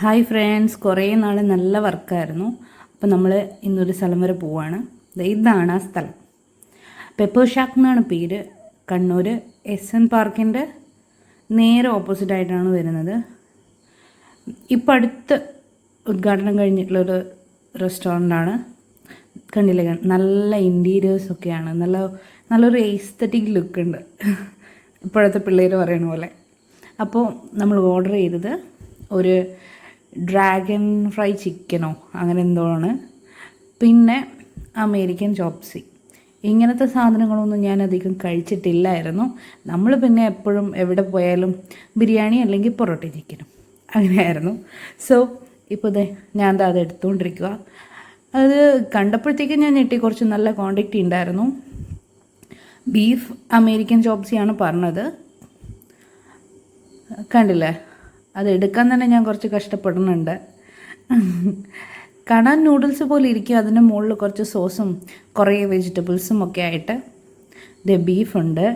Hi friends കുറേ നാൾ നല്ല വർക്കായിരുന്നു. അപ്പോൾ നമ്മൾ ഇന്നൊരു സ്ഥലം വരെ പോവാണ്. ഇതാണ് ആ സ്ഥലം. പെപ്പർ ഷാക്ക് എന്നാണ് പേര്. കണ്ണൂർ എസ് എൻ പാർക്കിന്റെ നേരെ ഓപ്പോസിറ്റ് ആയിട്ടാണ് വരുന്നത്. ഇപ്പം അടുത്ത് ഉദ്ഘാടനം കഴിഞ്ഞിട്ടുള്ളൊരു റെസ്റ്റോറന്റാണ് കണ്ടില്ലേ? നല്ല ഇന്റീരിയേഴ്സൊക്കെയാണ് നല്ല നല്ലൊരു എസ്തറ്റിക് ലുക്ക് ഉണ്ട്. ഇപ്പോഴത്തെ പിള്ളേർ പറയണ പോലെ. അപ്പോൾ നമ്മൾ ഓർഡർ ചെയ്തത് ഒരു ഡ്രാഗൺ ഫ്രൈ ചിക്കനോ അങ്ങനെ എന്തോ ആണ്. പിന്നെ അമേരിക്കൻ ചോപ്സി ഇങ്ങനത്തെ സാധനങ്ങളൊന്നും ഞാൻ അധികം കഴിച്ചിട്ടില്ലായിരുന്നു. നമ്മൾ പിന്നെ എപ്പോഴും എവിടെ പോയാലും ബിരിയാണി അല്ലെങ്കിൽ പൊറോട്ട ചിക്കനും അങ്ങനെയായിരുന്നു. സോ ഇപ്പോൾ ദേ ഞാൻ അത് എടുത്തുകൊണ്ടിരിക്കുക അത് കണ്ടപ്പോഴത്തേക്കും ഞാൻ ഞെട്ടി കുറച്ച് നല്ല ക്വാണ്ടിറ്റി ഉണ്ടായിരുന്നു. ബീഫ് അമേരിക്കൻ ചോപ്സിയാണ് പറഞ്ഞത്. കണ്ടില്ലേ? അത് എടുക്കാൻ തന്നെ ഞാൻ കുറച്ച് കഷ്ടപ്പെടുന്നുണ്ട്. കാണാൻ നൂഡിൽസ് പോലെ ഇരിക്കും. അതിന്റെ മുകളിൽ കുറച്ച് സോസും കുറേ വെജിറ്റബിൾസും ഒക്കെ ആയിട്ട്. ഇത് ബീഫുണ്ട്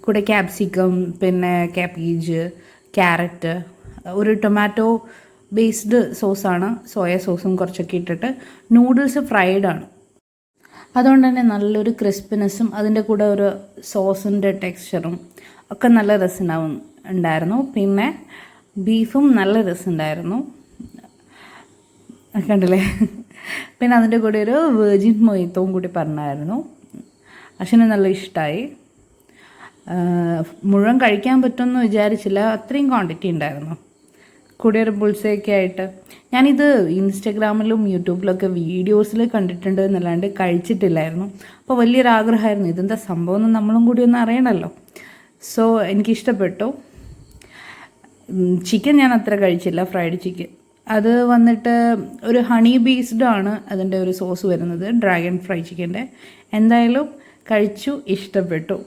കൂടെ ക്യാപ്സിക്കം പിന്നെ കാബേജ് ക്യാരറ്റ് ഒരു ടൊമാറ്റോ ബേസ്ഡ് സോസാണ് സോയ സോസും കുറച്ചൊക്കെ ഇട്ടിട്ട് നൂഡിൽസ് ഫ്രൈഡ് ആണ്. അതുകൊണ്ട് തന്നെ നല്ലൊരു ക്രിസ്പിനെസ്സും അതിന്റെ കൂടെ ഒരു സോസിന്റെ ടെക്സ്ചറും ഒക്കെ നല്ല രസമുണ്ടാവും. ഉണ്ടായിരുന്നു. പിന്നെ ബീഫും നല്ല രസമുണ്ടായിരുന്നു. കണ്ടില്ലേ? പിന്നെ അതിന്റെ കൂടെ ഒരു വെർജിൻ മൊയ്ത്തവും കൂടി പറഞ്ഞായിരുന്നു. അശ്വിന് നല്ല ഇഷ്ടമായി മുഴുവൻ കഴിക്കാൻ പറ്റുമെന്ന് വിചാരിച്ചില്ല. അത്രയും ക്വാണ്ടിറ്റി ഉണ്ടായിരുന്നു. കൂടെ ഒരു പുൾസയൊക്കെ ആയിട്ട്. ഞാനിത് ഇൻസ്റ്റഗ്രാമിലും യൂട്യൂബിലൊക്കെ വീഡിയോസിൽ കണ്ടിട്ടുണ്ട് എന്നല്ലാണ്ട് കഴിച്ചിട്ടില്ലായിരുന്നു. അപ്പോൾ വലിയൊരു ആഗ്രഹമായിരുന്നു ഇതെന്താ സംഭവം എന്ന് നമ്മളും കൂടി ഒന്ന് അറിയണമല്ലോ. സോ എനിക്കിഷ്ടപ്പെട്ടു. ചിക്കൻ ഞാൻ അത്ര കഴിച്ചില്ല ഫ്രൈഡ് ചിക്കൻ അത് വന്നിട്ട് ഒരു ഹണി ബേസ്ഡ് ആണ് അതിന്റെ ഒരു സോസ് വരുന്നത് ഡ്രാഗൺ ഫ്രൈ ചിക്കന്റെ എന്തായാലും കഴിച്ചു ഇഷ്ടപ്പെട്ടു.